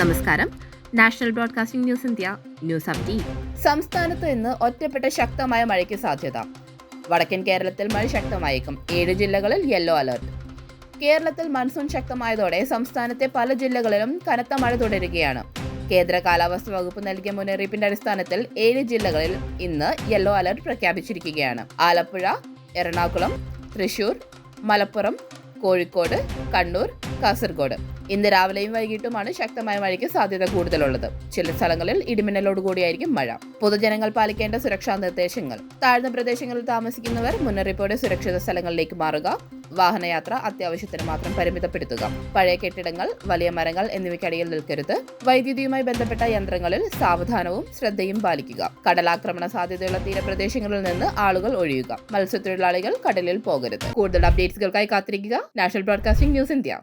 നമസ്കാരം. National broadcasting news India news update. സംസ്ഥാനത്ത് ഇന്ന് ഒറ്റപ്പെട്ട ശക്തമായ മഴയ്ക്ക് സാധ്യത. വടക്കൻ കേരളത്തിൽ മഴ ശക്തമായേക്കും. ഏഴ് ജില്ലകളിൽ യെല്ലോ അലർട്ട് കേരളത്തിൽ മൺസൂൺ ശക്തമായതോടെ സംസ്ഥാനത്തെ പല ജില്ലകളിലും കനത്ത മഴ തുടരുകയാണ്. കേന്ദ്ര കാലാവസ്ഥ വകുപ്പ് നൽകിയ മുന്നറിയിപ്പിന്റെ അടിസ്ഥാനത്തിൽ ഏഴ് ജില്ലകളിൽ ഇന്ന് യെല്ലോ അലർട്ട് പ്രഖ്യാപിച്ചിരിക്കുകയാണ്. ആലപ്പുഴ എറണാകുളം തൃശൂർ മലപ്പുറം കോഴിക്കോട് കണ്ണൂർ കാസർഗോഡ്. ഇന്ന് രാവിലെയും വൈകിട്ടുമാണ് ശക്തമായ മഴയ്ക്ക് സാധ്യത കൂടുതലുള്ളത്. ചില സ്ഥലങ്ങളിൽ ഇടിമിന്നലോട് കൂടിയായിരിക്കും മഴ. പൊതുജനങ്ങൾ പാലിക്കേണ്ട സുരക്ഷാ നിർദ്ദേശങ്ങൾ. താഴ്ന്ന പ്രദേശങ്ങളിൽ താമസിക്കുന്നവർ മുന്നറിയിപ്പോടെ സുരക്ഷിത സ്ഥലങ്ങളിലേക്ക് മാറുക. വാഹനയാത്ര അത്യാവശ്യത്തിന് മാത്രം പരിമിതപ്പെടുത്തുക. പഴയ കെട്ടിടങ്ങൾ വലിയ മരങ്ങൾ എന്നിവയ്ക്കടിയിൽ നിൽക്കരുത്. വൈദ്യുതിയുമായി ബന്ധപ്പെട്ട യന്ത്രങ്ങളിൽ സാവധാനവും ശ്രദ്ധയും പാലിക്കുക. കടലാക്രമണ സാധ്യതയുള്ള തീരപ്രദേശങ്ങളിൽ നിന്ന് ആളുകൾ ഒഴിയുക. മത്സ്യത്തൊഴിലാളികൾ കടലിൽ പോകരുത്. കൂടുതൽ അപ്ഡേറ്റ്സുകൾക്കായി കാത്തിരിക്കുക. National broadcasting news India.